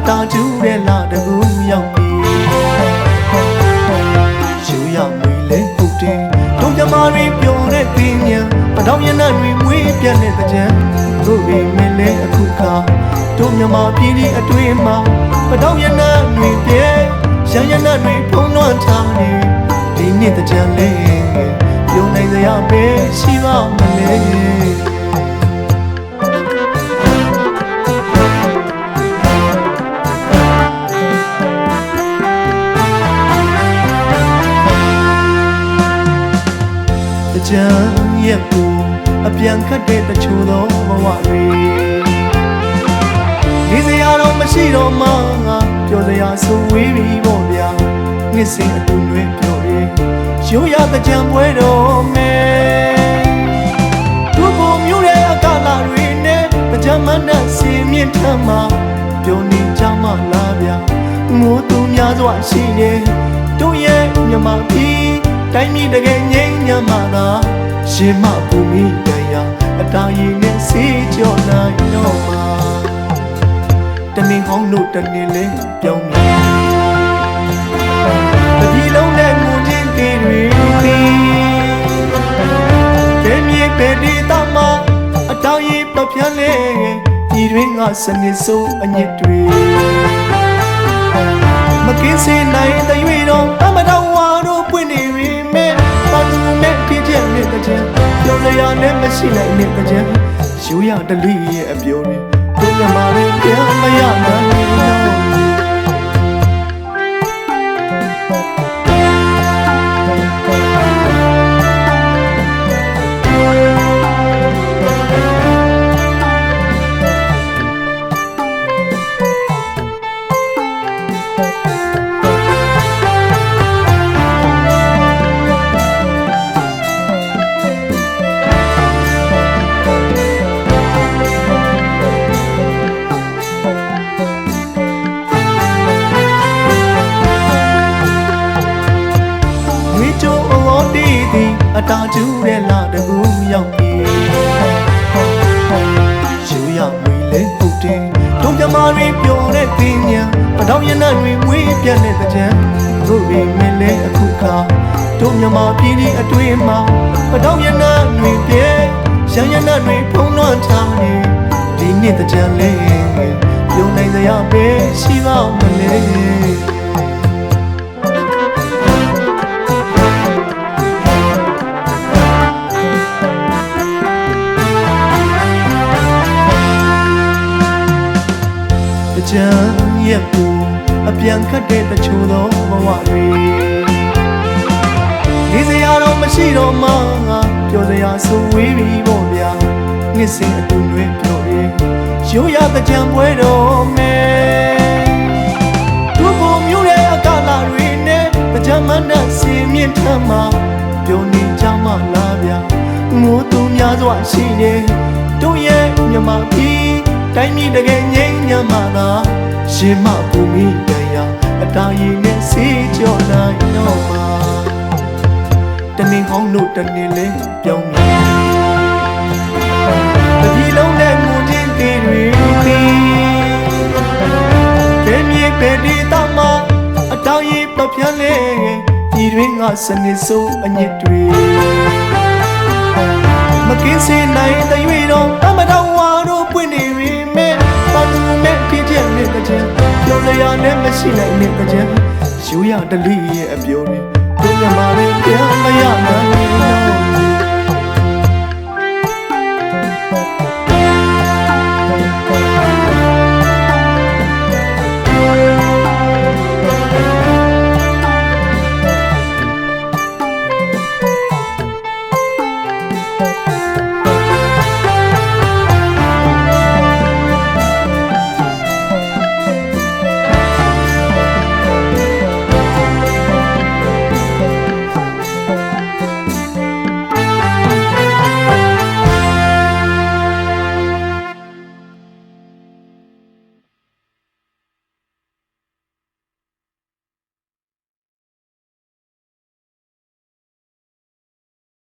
အတောင်ကျူးတဲ့လာတကူရောက်ပြီရှူရောက်ပြီလေဟုတ်တယ်တို့မြမာတွေပျော်တဲ့ပင်မြန်ပထောင်ရနံ့တွေမွေးပြတ်တဲ့ကြံတို့ပေမဲ့လည်းအခုခါတို့မြမာပြည်ဒီအတွင်းမှာပထောင်ရနံ့တွေပြဲရန်ရနံ့တွေဖုံးလွှမ်းထားနေဒီနေ့တကြံလေးပြုံးနိုင်စရာပဲရှိပါမလဲ ကြံရဲ့ပူအပြန်ခတ်တဲ့တချို့သောဘဝတွေဒီစရာတော့မရှိတော့မှငါပြောစရာဆိုဝေးပြီပေါ့ဗျာနှစ်စဉ်အတူတွဲပြောရဲရိုးရတဲ့ကြံပွဲတော်မယ်သူ့ပုံမျိုးရဲ့အကလာတွေနဲ့ကြံမနဲ့စီမြင့်ထမ်းမှာပြောနေကြမှလားဗျာငိုသူများစွာရှိနေတို့ရဲ့မြမပြည် တိုင်းပြည်တကယ်ငြိမ်းညမ်းမှာလားရှင်မဘူမိတရားအတားရည်နဲ့စီကြောနိုင်တော့မှာတနင်္ဂနွေတို့တနေ့လဲပြောင်းပြီတပြီလုံးနဲ့ငုံချင်းတေးတွေပြီးကဲမြေပဲဒီတမအတားရည်ပပြန်းလေဒီတွင်ငါစနစ်ဆိုးအညစ်တွေမကင်းစင်နိုင်တဲ့ရွေတော့အမတော်ဝါတို့ ရာနဲ့မရှိနိုင်တဲ့ချင်းယူရတလိရဲ့အပြောတွေတို့မြမာတွေပြန်မရနို အတားကျူးတဲ့လာတကူရောက်ပြီယူရမွေလဲဟုတ်တယ်တို့မြမာတွေပျော်တဲ့ပင်ညာပတောင်ရနံ့တွေမွေးပြတ်တဲ့ကြံတို့ပေမဲ့လဲအခုခါတို့မြမာပြည်ဒီအတွင်းမှာပတောင်ရနံ့တွေပြဲရန်ရနံ့တွေဖုံးလွှမ်းထားတယ်ဒီနေ့ကြံလေးပြုံးနိုင်စရာပဲရှိပါမလဲ ကြံရဲ့ပူအပြန်ခတ်တဲ့တချို့သောဘဝတွေဒီစရာတော့မရှိတော့မှငါပြောစရာဆိုဝေးပြီပေါ့ဗျာနှစ်စဉ်အတူတွဲပြောရဲရိုးရတဲ့ကြံပွဲတော်မယ်သူ့ပုံမျိုးရဲ့အကလာတွေနဲ့ကြံမနဲ့စီမြင့်ထမ်းမှာပြောနေကြမှလားဗျာငိုသူများစွာရှိနေတို့ရဲ့မြမပြည် တိုင်းပြည်တကယ်ငြိမ်းညမ်းမှာလားရှင်မဘူမိတရားအတားရည်နဲ့စီကြောနိုင်တော့မှာတနင်္ဂနွေတို့တနေ့လဲပြောင်းပြီတပြီလုံးနဲ့ငုံချင်းတေးတွေပြီးကဲမြေပဲဒီတမအတားရည်ပပြန်းလေဒီတွင်ငါစနစ်ဆိုးအညစ်တွေမကင်းစင်နိုင်တဲ့ရွေတော့အမတော် စရာနဲ့မရှိနိုင်တဲ့ကြံရိုးရတလိရဲ့အပြောနဲ့သူ့မြမတွေပြန်မရနိုင်